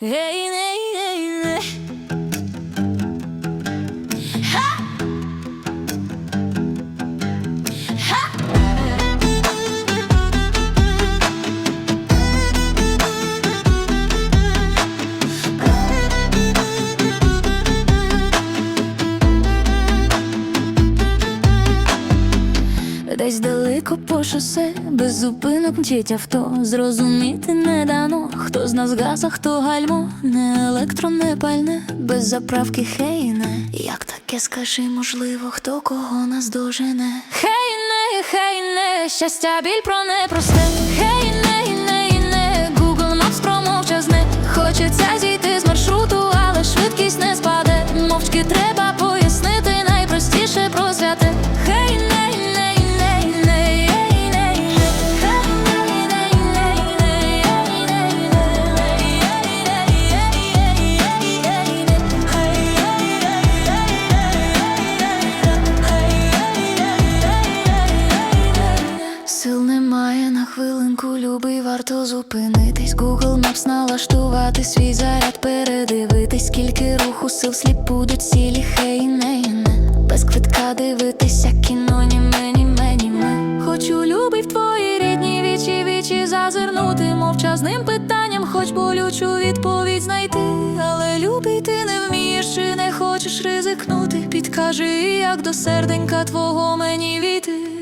Hey, Десь далеко по шосе, без зупинок мчить авто. Зрозуміти не дано, хто з нас газ, хто гальмо, не електро, не пальне, без заправки хейне. Як таке скажи, можливо, хто кого нас дожене? Хей, не, хей, не, щастя, біль про непросте. Хей, не, не, Google Maps про мовчазне. Хочеться зійти Сил немає на хвилинку, любий, варто зупинитись. Google Maps налаштувати свій заряд, передивитись, скільки руху сил слід будуть цілі, хей, не. Без квитка дивитися кіно, ні мені, мені, ми. Хочу любий в твої рідні вічі, вічі зазирнути мовчазним питанням, хоч болючу відповідь знайти. Але любий ти не вмієш чи не хочеш ризикнути. Підкажи, як до серденька твого мені війти.